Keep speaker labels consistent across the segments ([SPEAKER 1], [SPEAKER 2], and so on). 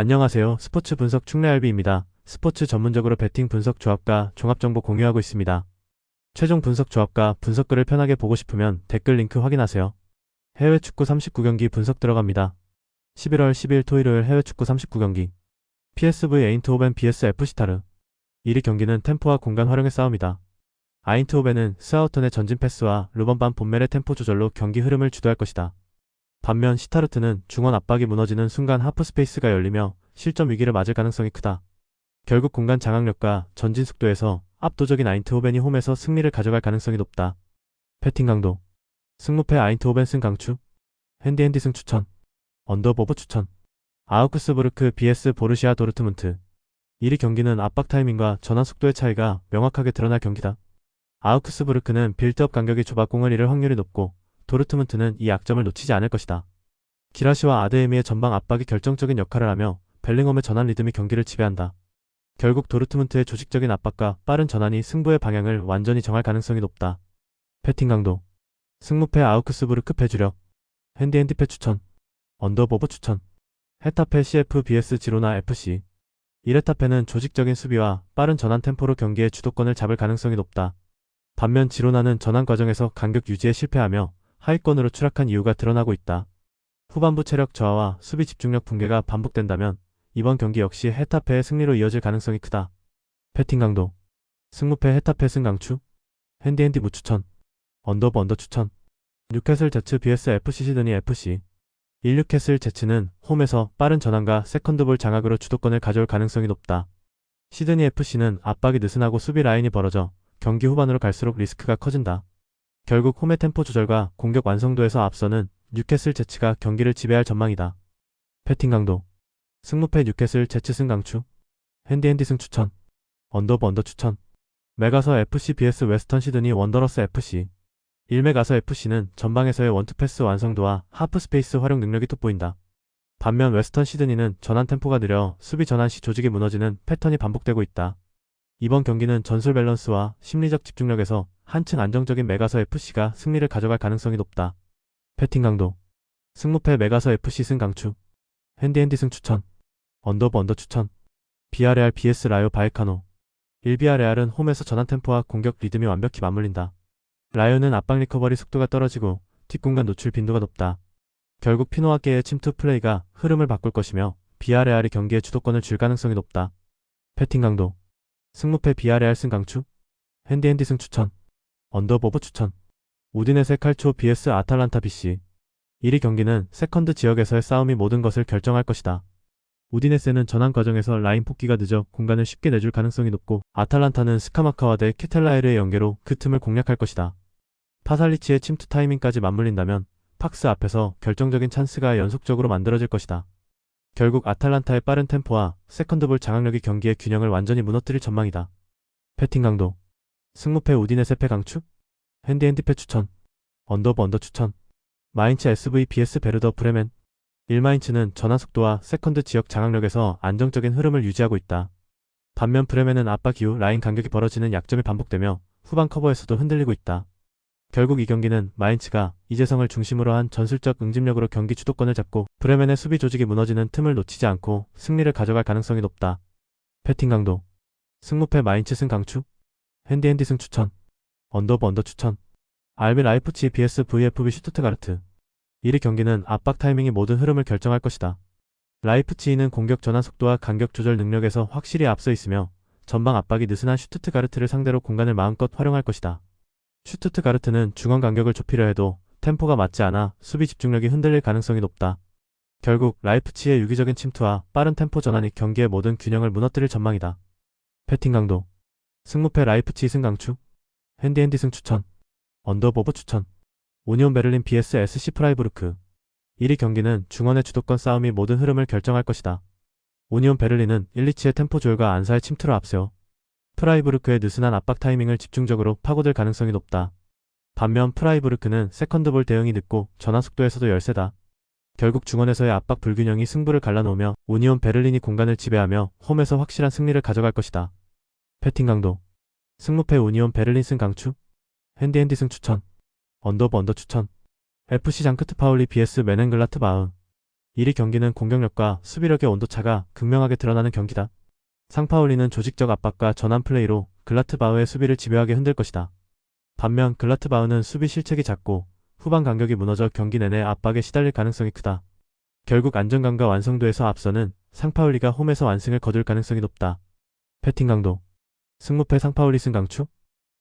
[SPEAKER 1] 안녕하세요. 스포츠 분석 충래알비입니다. 스포츠 전문적으로 베팅 분석 조합과 종합정보 공유하고 있습니다. 최종 분석 조합과 분석글을 편하게 보고 싶으면 댓글 링크 확인하세요. 해외 축구 39경기 분석 들어갑니다. 11월 10일 토요일 해외 축구 39경기 PSV 에인트호벤 vs FC 타르 1위 경기는 템포와 공간 활용의 싸움이다. 아인트호벤은 스아우턴의 전진 패스와 루번반 본멜의 템포 조절로 경기 흐름을 주도할 것이다. 반면 시타르트는 중원 압박이 무너지는 순간 하프 스페이스가 열리며 실점 위기를 맞을 가능성이 크다. 결국 공간 장악력과 전진 속도에서 압도적인 아인트호벤이 홈에서 승리를 가져갈 가능성이 높다. 패팅 강도 승무패 아인트호벤 승 강추 핸디핸디 승 추천 언더버버 추천 아우크스부르크 BS 보르시아 도르트문트 1위 경기는 압박 타이밍과 전환 속도의 차이가 명확하게 드러날 경기다. 아우크스부르크는 빌드업 간격이 좁아 공을 잃을 확률이 높고 도르트문트는 이 약점을 놓치지 않을 것이다. 기라시와 아드에미의 전방 압박이 결정적인 역할을 하며 벨링엄의 전환 리듬이 경기를 지배한다. 결국 도르트문트의 조직적인 압박과 빠른 전환이 승부의 방향을 완전히 정할 가능성이 높다. 패팅 강도 승무패 아우크스부르크 패주력 핸디핸디패 추천 언더버버 추천 헤타페 CF BS 지로나 FC 1헤타페는 조직적인 수비와 빠른 전환 템포로 경기의 주도권을 잡을 가능성이 높다. 반면 지로나는 전환 과정에서 간격 유지에 실패하며 하위권으로 추락한 이유가 드러나고 있다. 후반부 체력 저하와 수비 집중력 붕괴가 반복된다면 이번 경기 역시 헤타페의 승리로 이어질 가능성이 크다. 패팅 강도 승무패 헤타페 승 강추 핸디핸디 무추천 언더버 언더 추천 뉴캐슬 제츠 BS FC 시드니 FC 16캐슬 제츠는 홈에서 빠른 전환과 세컨드볼 장악으로 주도권을 가져올 가능성이 높다. 시드니 FC는 압박이 느슨하고 수비 라인이 벌어져 경기 후반으로 갈수록 리스크가 커진다. 결국 홈의 템포 조절과 공격 완성도에서 앞서는 뉴캐슬 제츠가 경기를 지배할 전망이다. 패팅 강도 승무패 뉴캐슬 제츠 승 강추 핸디핸디 승 추천 언더버 언더 추천 메가서 FC BS 웨스턴 시드니 원더러스 FC 1메가서 FC는 전방에서의 원투 패스 완성도와 하프 스페이스 활용 능력이 돋보인다. 반면 웨스턴 시드니는 전환 템포가 느려 수비 전환 시 조직이 무너지는 패턴이 반복되고 있다. 이번 경기는 전술 밸런스와 심리적 집중력에서 한층 안정적인 메가서 FC가 승리를 가져갈 가능성이 높다. 패팅 강도 승무패 메가서 FC 승 강추 핸디핸디 승 추천 언더버 언더 추천 비아레알 BS 라요 바이카노 1비아레알은 홈에서 전환 템포와 공격 리듬이 완벽히 맞물린다. 라이온은 압박 리커버리 속도가 떨어지고 뒷공간 노출 빈도가 높다. 결국 피노아계의 침투 플레이가 흐름을 바꿀 것이며 비아레알이 경기의 주도권을 줄 가능성이 높다. 패팅 강도 승무패 비아레알 승 강추 핸디핸디 승 추천 언더버버 추천 우디네세 칼초 BS 아탈란타 BC 1위 경기는 세컨드 지역에서의 싸움이 모든 것을 결정할 것이다. 우디네세는 전환 과정에서 라인 폭기가 늦어 공간을 쉽게 내줄 가능성이 높고 아탈란타는 스카마카와 대 케텔라에르의 연계로 그 틈을 공략할 것이다. 파살리치의 침투 타이밍까지 맞물린다면 팍스 앞에서 결정적인 찬스가 연속적으로 만들어질 것이다. 결국 아탈란타의 빠른 템포와 세컨드볼 장악력이 경기의 균형을 완전히 무너뜨릴 전망이다. 패팅 강도 승무패 우디네세 패 강추 핸디핸디패 추천 언더버 언더 추천 마인츠 SV BS 베르더 브레멘 1마인츠는 전환 속도와 세컨드 지역 장악력에서 안정적인 흐름을 유지하고 있다. 반면 브레멘은 압박 이후 라인 간격이 벌어지는 약점이 반복되며 후반 커버에서도 흔들리고 있다. 결국 이 경기는 마인츠가 이재성을 중심으로 한 전술적 응집력으로 경기 주도권을 잡고 브레멘의 수비 조직이 무너지는 틈을 놓치지 않고 승리를 가져갈 가능성이 높다. 패팅 강도 승무패 마인츠 승 강추 핸디핸디 승 추천 언더버 언더 추천 알비 라이프치 BS VFB 슈투트가르트 1위 경기는 압박 타이밍이 모든 흐름을 결정할 것이다. 라이프치히는 공격 전환 속도와 간격 조절 능력에서 확실히 앞서 있으며 전방 압박이 느슨한 슈투트가르트를 상대로 공간을 마음껏 활용할 것이다. 슈투트가르트는 중원 간격을 좁히려 해도 템포가 맞지 않아 수비 집중력이 흔들릴 가능성이 높다. 결국 라이프치의 유기적인 침투와 빠른 템포 전환이 경기의 모든 균형을 무너뜨릴 전망이다. 패팅 강도 승무패 라이프치 승 강추 핸디핸디 승 추천 언더버버 추천 오니온 베를린 BS SC 프라이부르크 1위 경기는 중원의 주도권 싸움이 모든 흐름을 결정할 것이다. 오니온 베를린은 1리치의 템포 조율과 안사의 침투를 앞세워 프라이부르크의 느슨한 압박 타이밍을 집중적으로 파고들 가능성이 높다. 반면 프라이부르크는 세컨드볼 대응이 늦고 전환 속도에서도 열세다. 결국 중원에서의 압박 불균형이 승부를 갈라놓으며 오니온 베를린이 공간을 지배하며 홈에서 확실한 승리를 가져갈 것이다. 패팅 강도 승무패 오니온 베를린 승 강추 핸디 핸디 승 추천 언더버 언더 추천 FC 장크트 파울리 BS 메넨글라트 바흐 1위 경기는 공격력과 수비력의 온도차가 극명하게 드러나는 경기다. 상파울리는 조직적 압박과 전환 플레이로 글라트바흐의 수비를 집요하게 흔들 것이다. 반면 글라트바흐는 수비 실책이 작고 후반 간격이 무너져 경기 내내 압박에 시달릴 가능성이 크다. 결국 안정감과 완성도에서 앞서는 상파울리가 홈에서 완승을 거둘 가능성이 높다. 패팅 강도 승무패 상파울리 승 강추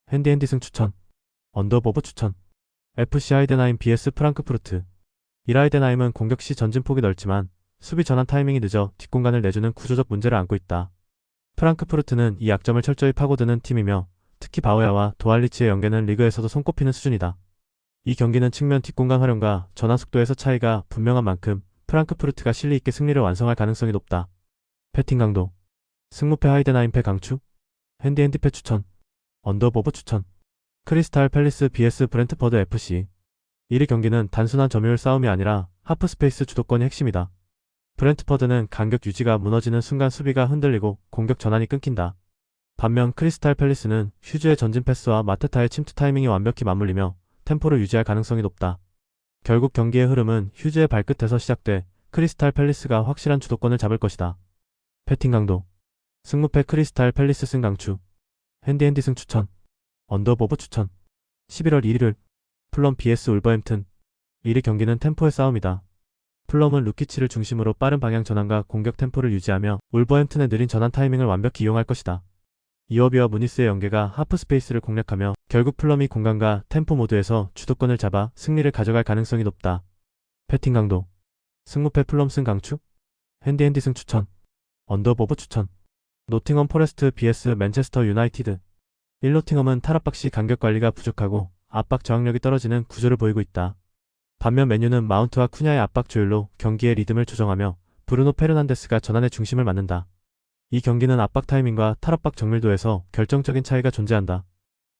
[SPEAKER 1] 핸디핸디 승 추천 언더버버 추천 FC 하이덴하임 BS 프랑크푸르트 이라이덴하임은 공격 시 전진폭이 넓지만 수비 전환 타이밍이 늦어 뒷공간을 내주는 구조적 문제를 안고 있다. 프랑크푸르트는 이 약점을 철저히 파고드는 팀이며 특히 바우야와 도알리치의 연계는 리그에서도 손꼽히는 수준이다. 이 경기는 측면 뒷공간 활용과 전환 속도에서 차이가 분명한 만큼 프랑크푸르트가 실리 있게 승리를 완성할 가능성이 높다. 패팅 강도 승무패 하이덴하임패 강추 핸디핸디패 추천 언더버버 추천 크리스탈 팰리스 BS 브렌트퍼드 FC 1위 경기는 단순한 점유율 싸움이 아니라 하프스페이스 주도권이 핵심이다. 브렌트퍼드는 간격 유지가 무너지는 순간 수비가 흔들리고 공격 전환이 끊긴다. 반면 크리스탈 팰리스는 휴즈의 전진 패스와 마테타의 침투 타이밍이 완벽히 맞물리며 템포를 유지할 가능성이 높다. 결국 경기의 흐름은 휴즈의 발끝에서 시작돼 크리스탈 팰리스가 확실한 주도권을 잡을 것이다. 패팅 강도 승무패 크리스탈 팰리스 승 강추 핸디핸디 승 추천 언더버버 추천 11월 1일을 플럼 BS 울버햄튼 1위 경기는 템포의 싸움이다. 플럼은 루키치를 중심으로 빠른 방향 전환과 공격 템포를 유지하며 울버햄튼의 느린 전환 타이밍을 완벽히 이용할 것이다. 이어비와 무니스의 연계가 하프 스페이스를 공략하며 결국 플럼이 공간과 템포 모드에서 주도권을 잡아 승리를 가져갈 가능성이 높다. 패팅 강도 승무패 플럼 승 강추 핸디 핸디 승 추천 언더버버 추천 노팅엄 포레스트 vs 맨체스터 유나이티드 1노팅엄은 탈압박 시 간격 관리가 부족하고 압박 저항력이 떨어지는 구조를 보이고 있다. 반면 메뉴는 마운트와 쿠냐의 압박 조율로 경기의 리듬을 조정하며 브루노 페르난데스가 전환의 중심을 맡는다. 이 경기는 압박 타이밍과 탈압박 정밀도에서 결정적인 차이가 존재한다.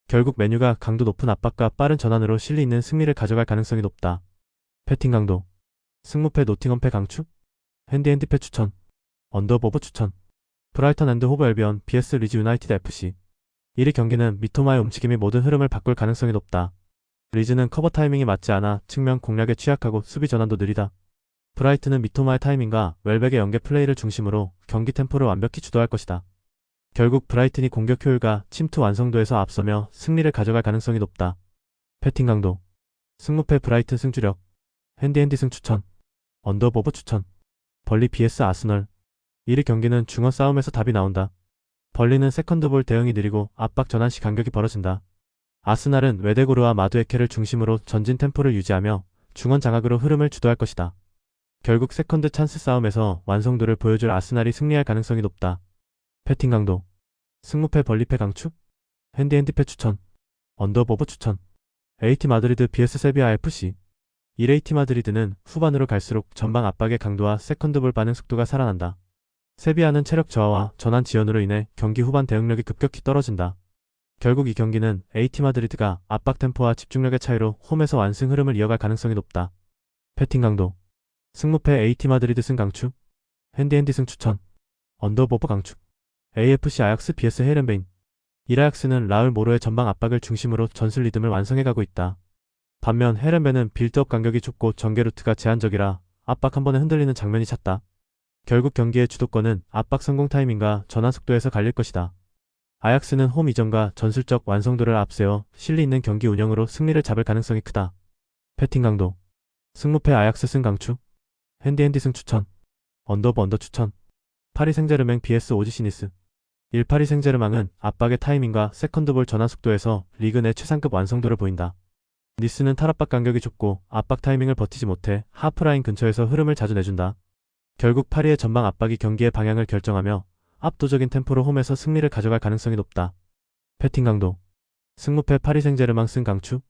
[SPEAKER 1] 결국 메뉴가 강도 높은 압박과 빠른 전환으로 실리 있는 승리를 가져갈 가능성이 높다. 패팅 강도 승무패 노팅엄패 강추 핸디핸디패 추천 언더버버 추천 브라이턴 앤드 호브 엘비언 BS 리즈 유나이티드 FC 1위 경기는 미토마의 움직임이 모든 흐름을 바꿀 가능성이 높다. 리즈는 커버 타이밍이 맞지 않아 측면 공략에 취약하고 수비 전환도 느리다. 브라이트는 미토마의 타이밍과 웰백의 연계 플레이를 중심으로 경기 템포를 완벽히 주도할 것이다. 결국 브라이튼이 공격 효율과 침투 완성도에서 앞서며 승리를 가져갈 가능성이 높다. 패팅 강도 승무패 브라이튼 승주력 핸디핸디 승 추천 언더버버 추천 벌리 BS 아스널 1위 경기는 중원 싸움에서 답이 나온다. 벌리는 세컨드볼 대응이 느리고 압박 전환 시 간격이 벌어진다. 아스날은 웨데고르와 마두에케를 중심으로 전진 템포를 유지하며 중원 장악으로 흐름을 주도할 것이다. 결국 세컨드 찬스 싸움에서 완성도를 보여줄 아스날이 승리할 가능성이 높다. 패팅 강도 승무패 벌리패 강추 핸디핸디패 추천 언더버버 추천 AT 마드리드 BS 세비야 FC 1AT 마드리드는 후반으로 갈수록 전방 압박의 강도와 세컨드볼 반응 속도가 살아난다. 세비야는 체력 저하와 전환 지연으로 인해 경기 후반 대응력이 급격히 떨어진다. 결국 이 경기는 AT 마드리드가 압박 템포와 집중력의 차이로 홈에서 완승 흐름을 이어갈 가능성이 높다. 패팅 강도 승무패 AT 마드리드 승 강추 핸디핸디 승 추천 언더버버 강추 AFC 아약스 BS 헤렌베인 이라약스는 라울 모로의 전방 압박을 중심으로 전술 리듬을 완성해가고 있다. 반면 헤렌베는 빌드업 간격이 좁고 전개 루트가 제한적이라 압박 한 번에 흔들리는 장면이 찼다. 결국 경기의 주도권은 압박 성공 타이밍과 전환 속도에서 갈릴 것이다. 아약스는 홈 이전과 전술적 완성도를 앞세워 실리 있는 경기 운영으로 승리를 잡을 가능성이 크다. 패팅 강도 승무패 아약스 승 강추 핸디핸디 승 추천 언더버 언더 추천 파리 생제르맹 BS 오지시니스 1 파리 생제르맹은 압박의 타이밍과 세컨드볼 전환 속도에서 리그 내 최상급 완성도를 보인다. 니스는 탈압박 간격이 좁고 압박 타이밍을 버티지 못해 하프라인 근처에서 흐름을 자주 내준다. 결국 파리의 전방 압박이 경기의 방향을 결정하며 압도적인 템포로 홈에서 승리를 가져갈 가능성이 높다. 패팅 강도 승무패 파리 생제르맹 승 강추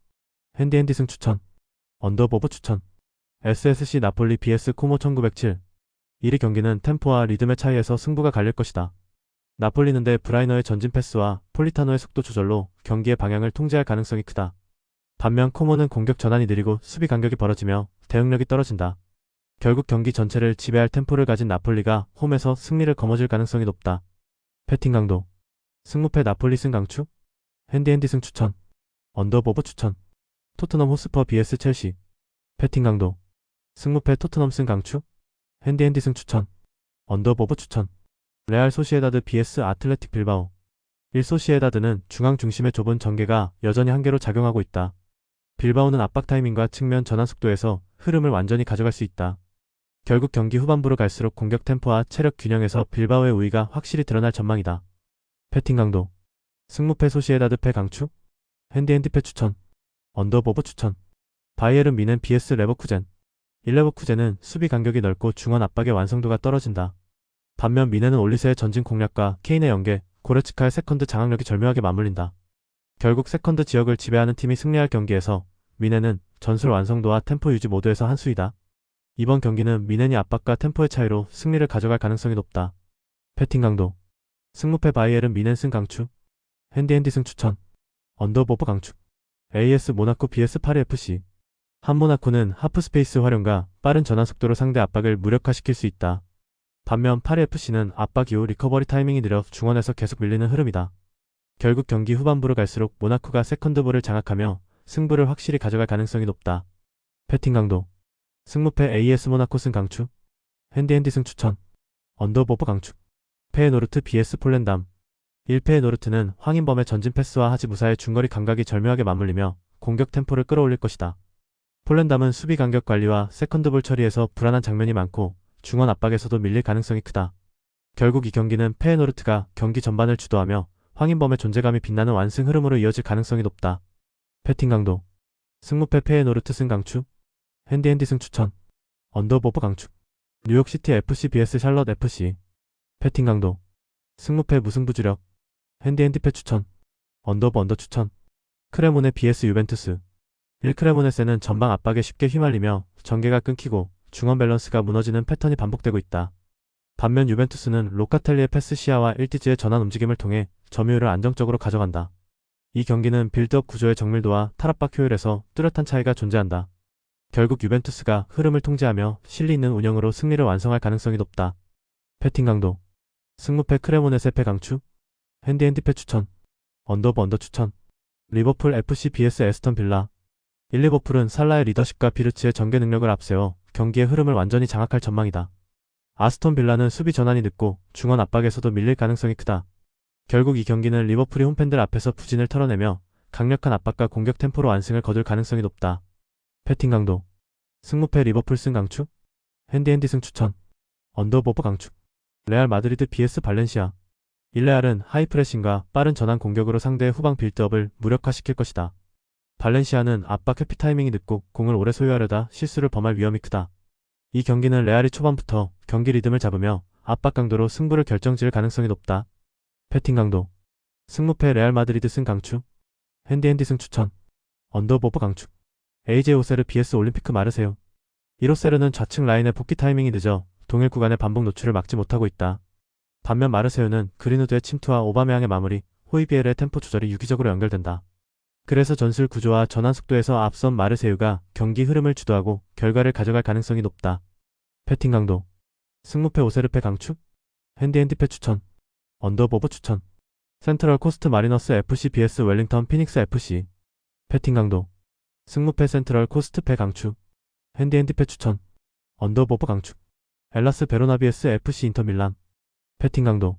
[SPEAKER 1] 핸디핸디 승 추천 언더버버 추천 SSC 나폴리 BS 코모 1907 1위 경기는 템포와 리듬의 차이에서 승부가 갈릴 것이다. 나폴리는 데 브라이너의 전진 패스와 폴리타노의 속도 조절로 경기의 방향을 통제할 가능성이 크다. 반면 코모는 공격 전환이 느리고 수비 간격이 벌어지며 대응력이 떨어진다. 결국 경기 전체를 지배할 템포를 가진 나폴리가 홈에서 승리를 거머쥘 가능성이 높다. 패팅 강도 승무패 나폴리 승 강추 핸디핸디 승 추천 언더버버 추천 토트넘 호스퍼 vs 첼시 패팅 강도 승무패 토트넘 승 강추 핸디핸디 승 추천. 언더버브 추천. 레알 소시에다드 vs 아틀레틱 빌바오. 1 소시에다드는 중앙 중심의 좁은 전개가 여전히 한계로 작용하고 있다. 빌바오는 압박 타이밍과 측면 전환 속도에서 흐름을 완전히 가져갈 수 있다. 결국 경기 후반부로 갈수록 공격 템포와 체력 균형에서 빌바오의 우위가 확실히 드러날 전망이다. 패팅 강도. 승무패 소시에다드 패 강추. 핸디핸디 패 추천. 언더버브 추천. 바이에른 미넨 BS 레버쿠젠. 1레버쿠젠은 수비 간격이 넓고 중원 압박의 완성도가 떨어진다. 반면 미넨은 올리스의 전진 공략과 케인의 연계, 고레츠카의 세컨드 장악력이 절묘하게 맞물린다. 결국 세컨드 지역을 지배하는 팀이 승리할 경기에서 미넨은 전술 완성도와 템포 유지 모두에서 한 수이다. 이번 경기는 미넨이 압박과 템포의 차이로 승리를 가져갈 가능성이 높다. 패팅 강도. 승무패 바이에른 미넨 승 강추. 핸디핸디 승 추천. 언더버브 강추. AS 모나코 BS 파리 FC. 한 모나코는 하프 스페이스 활용과 빠른 전환 속도로 상대 압박을 무력화시킬 수 있다. 반면 파리 FC는 압박 이후 리커버리 타이밍이 느려 중원에서 계속 밀리는 흐름이다. 결국 경기 후반부로 갈수록 모나코가 세컨드볼을 장악하며 승부를 확실히 가져갈 가능성이 높다. 패팅 강도. 승무패 AS 모나코 승 강추. 핸디핸디 승 추천. 언더버브 강추. 페에노르트 BS 폴렌담. 1패의 노르트는 황인범의 전진 패스와 하지 무사의 중거리 감각이 절묘하게 맞물리며 공격 템포를 끌어올릴 것이다. 폴렌담은 수비 간격 관리와 세컨드볼 처리에서 불안한 장면이 많고 중원 압박에서도 밀릴 가능성이 크다. 결국 이 경기는 페에노르트가 경기 전반을 주도하며 황인범의 존재감이 빛나는 완승 흐름으로 이어질 가능성이 높다. 패팅 강도. 승무패 페에노르트 승 강추. 핸디핸디 승 추천. 언더버버 강추. 뉴욕시티 FC vs 샬럿 FC. 패팅 강도. 승무패 무승부 주력. 핸디핸디 패 추천. 언더버 언더 추천. 크레모네 vs 유벤투스. 1크레모네세는 전방 압박에 쉽게 휘말리며 전개가 끊기고 중원 밸런스가 무너지는 패턴이 반복되고 있다. 반면 유벤투스는 로카텔리의 패스 시야와 1티즈의 전환 움직임을 통해 점유율을 안정적으로 가져간다. 이 경기는 빌드업 구조의 정밀도와 탈압박 효율에서 뚜렷한 차이가 존재한다. 결국 유벤투스가 흐름을 통제하며 실리 있는 운영으로 승리를 완성할 가능성이 높다. 패팅 강도. 승무패 크레모네세 패 강추. 핸디 핸디 패 추천. 언더버 언더 추천. 리버풀 FC BS 에스턴 빌라. 1, 리버풀은 살라의 리더십과 비르츠의 전개 능력을 앞세워 경기의 흐름을 완전히 장악할 전망이다. 아스톤 빌라는 수비 전환이 늦고 중원 압박에서도 밀릴 가능성이 크다. 결국 이 경기는 리버풀이 홈팬들 앞에서 부진을 털어내며 강력한 압박과 공격 템포로 완승을 거둘 가능성이 높다. 패팅 강도. 승무패 리버풀 승 강추. 핸디핸디 승 추천. 언더버버 강추. 레알 마드리드 BS 발렌시아. 일레알은 하이프레싱과 빠른 전환 공격으로 상대의 후방 빌드업을 무력화시킬 것이다. 발렌시아는 압박 회피 타이밍이 늦고 공을 오래 소유하려다 실수를 범할 위험이 크다. 이 경기는 레알이 초반부터 경기 리듬을 잡으며 압박 강도로 승부를 결정지을 가능성이 높다. 패팅 강도. 승무패 레알 마드리드 승 강추. 핸디핸디 승 추천. 언더버버 강추. AJ 오세르 BS 올림피크 마르세요. 이로세르는 좌측 라인의 복귀 타이밍이 늦어 동일 구간의 반복 노출을 막지 못하고 있다. 반면 마르세유는 그린우드의 침투와 오바메양의 마무리, 호이비엘의 템포 조절이 유기적으로 연결된다. 그래서 전술 구조와 전환 속도에서 앞선 마르세유가 경기 흐름을 주도하고 결과를 가져갈 가능성이 높다. 패팅 강도. 승무패 오세르패 강추. 핸디핸디패 추천. 언더버버 추천. 센트럴 코스트 마리너스 FC BS 웰링턴 피닉스 FC. 패팅 강도. 승무패 센트럴 코스트 패 강추. 핸디핸디패 추천. 언더버버 강추. 엘라스 베로나 BS FC 인터 밀란. 패팅 강도.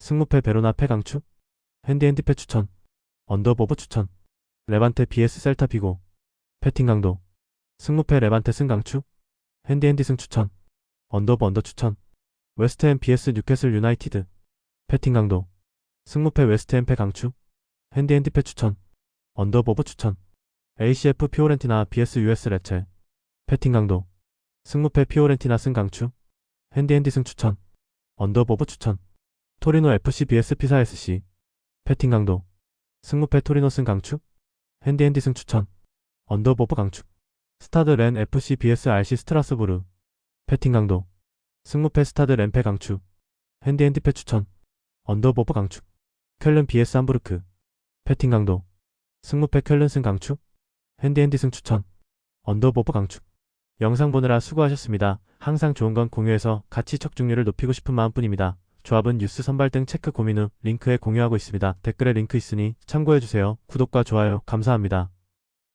[SPEAKER 1] 승무패 베로나 패 강추. 핸디핸디패 추천. 언더버버 추천. 레반테 BS 셀타 비고. 패팅 강도. 승무패 레반테 승 강추. 핸디핸디 승 추천. 언더버 언더 추천. 웨스트햄 BS 뉴캐슬 유나이티드. 패팅 강도. 승무패 웨스트햄 패 강추. 핸디핸디 패 추천. 언더버버 추천. ACF 피오렌티나 BS US 레첼. 패팅 강도. 승무패 피오렌티나 승 강추. 핸디핸디 승 추천. 언더버버 추천. 토리노 FC BS 피사 SC. 패팅 강도. 승무패 토리노 승 강추. 핸디핸디 승 추천. 언더버버 강추. 스타드 렌 FC BS RC 스트라스부르. 패팅 강도. 승무패 스타드 렌패 강추. 핸디핸디 패 추천. 언더버버 강추. 켈른 BS 함부르크. 패팅 강도. 승무패 켈른 승 강추. 핸디핸디 승 추천. 언더버버 강추. 영상 보느라 수고하셨습니다. 항상 좋은 건 공유해서 가치 척중률을 높이고 싶은 마음뿐입니다. 조합은 뉴스 선발 등 체크 고민 후 링크에 공유하고 있습니다. 댓글에 링크 있으니 참고해주세요. 구독과 좋아요 감사합니다.